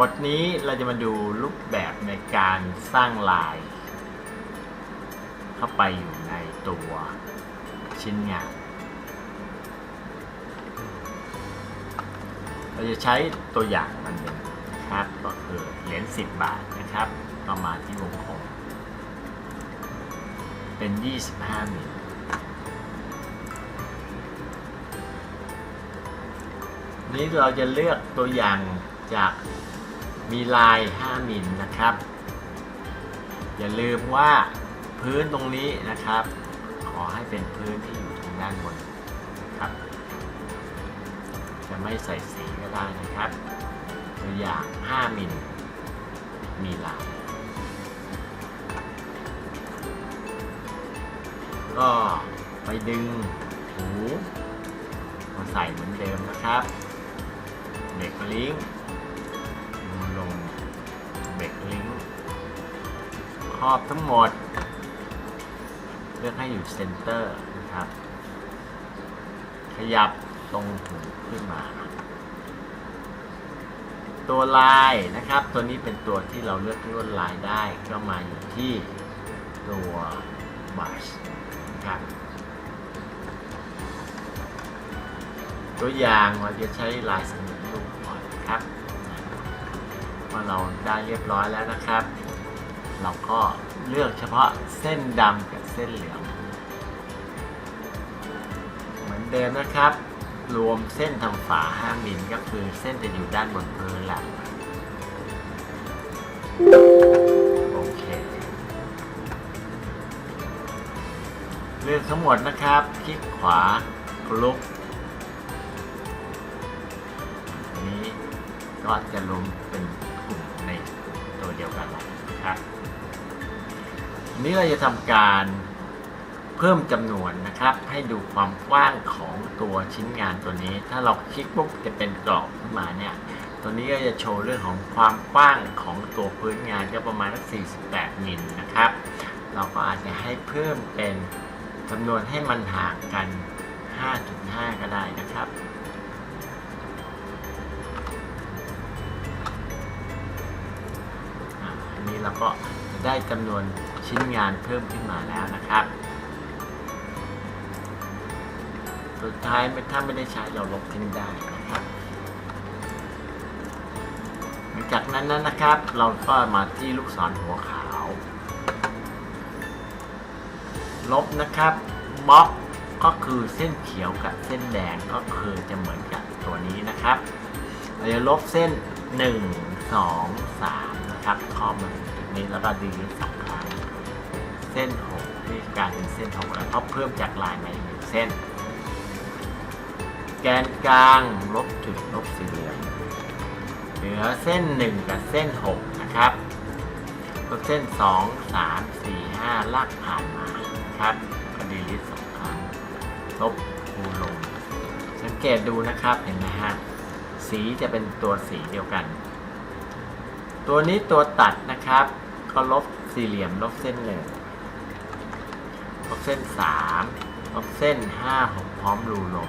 บทนี้เราจะมาดูรูปแบบในการสร้างลาย เข้าไปอยู่ในตัวชิ้นงาน เราจะใช้ตัวอย่างมันหนึ่งครับก็คือเหรียญ10 บาทนะครับก็มาที่วงกลมเป็น 25มิลนี้เราจะเลือกตัวอย่างจาก มีลาย 5 มิลนะครับ อย่าลืมว่าพื้นตรงนี้นะครับ ขอให้เป็นพื้นที่อยู่ทางด้านบนครับ จะไม่ใส่สีก็ได้นะครับ ตัวอย่าง 5 มิลมีลาย ก็ไปดึงหูมาใส่เหมือนเดิมนะครับเบรกลิงก์ ครอบทั้งหมด เลือกให้อยู่เซนเตอร์นะครับ ขยับตรงหูขึ้นมา ตัวลายนะครับ ตัวนี้เป็นตัวที่เราเลือกลวดลายได้ก็มาอยู่ที่ตัวบัชนะครับตัวอย่างเราจะใช้ลายสมุดรูปก่อนครับเมื่อเราได้เรียบร้อยแล้วนะครับ เราก็เลือกเฉพาะเส้นดำกับเส้นเหลือง เหมือนเดิมนะครับ รวมเส้นทำฝา 5มิลก็คือเส้นจะอยู่ด้านบนพื้นหละโอเค เลือกทั้งหมดนะครับ คลิกขวากรุ๊ปอันนี้ก็จะรวมเป็นกลุ่มใน เดียวกันนะครับนนี้เราจะทำการเพิ่มจำนวนนะครับ ให้ดูความกว้างของตัวชิ้นงานตัวนี้ ถ้าเราคลิกปุ๊บจะเป็นกรอบขึ้นมาเนี่ย ตัวนี้ก็จะโชว์เรื่องของความกว้างของตัวพื้นงานก็ประมาณสัก48มิลนะครับ เราก็อาจจะให้เพิ่มเป็นจำนวนให้มันห่างกัน 5.5 ก็ได้นะครับ นี้เราก็จะได้จำนวนชิ้นงานเพิ่มขึ้นมาแล้วนะครับ สุดท้ายถ้าไม่ได้ใช้เราลบทิ้งได้นะครับ หลังจากนั้นนั้นนะครับ เราก็มาที่ลูกศรหัวขาว ลบนะครับบล็อกก็คือเส้นเขียวกับเส้นแดงก็คือจะเหมือนกับตัวนี้นะครับ เราจะลบเส้น 1 2 3 นะครับข้อมาถึงจุดนี้แล้วก็ดีลิทสองครั้งเส้น 6 นี่กลายเป็นเส้น 6 แล้วก็เพิ่มจากลายมาอีกหนึ่งเส้น แกนกลางลบจุดลบสี่เหลี่ยมเหลือเส้น 1 กับเส้น 6 นะครับลบเส้น 2 3 4 5 ลากผ่านมาครับก็ดีลิทสองครั้งลบคูณลง สังเกตดูนะครับเห็นไหมฮะสีจะเป็นตัวสีเดียวกัน ตัวนี้ตัวตัดนะครับ ก็ลบสี่เหลี่ยมลบเส้นหนึ่งลบเส้นสามลบเส้นห้าหกพร้อมรูลง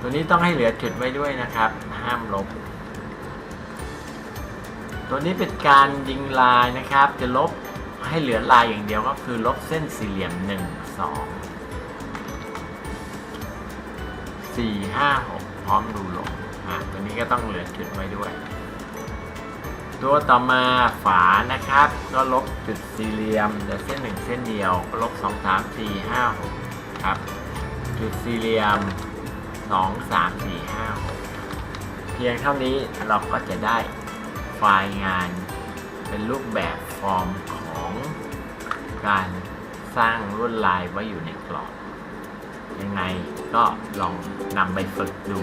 ตัวนี้ต้องให้เหลือจุดไว้ด้วยนะครับ ห้ามลบ ตัวนี้เป็นการยิงลายนะครับ จะลบให้เหลือลายอย่างเดียวก็คือลบเส้นสี่เหลี่ยมหนึ่งสองสี่ห้าหกพร้อมดูลงอะตัวนี้ก็ต้องเหลือจุดไว้ด้วย ตัวต่อมาฝานะครับ ก็ลบจุดสี่เหลี่ยมเหลือเส้นหนึ่งเส้นเดียวก็ลบสองสามสี่ห้าหกครับ จุดสี่เหลี่ยมสองสามสี่ห้าหกเพียงเท่านี้เราก็จะได้ไฟล์งาน เป็นรูปแบบฟอร์มของการสร้างลวดลายไว้อยู่ในกรอบยังไงก็ลองนำไปฝึกดู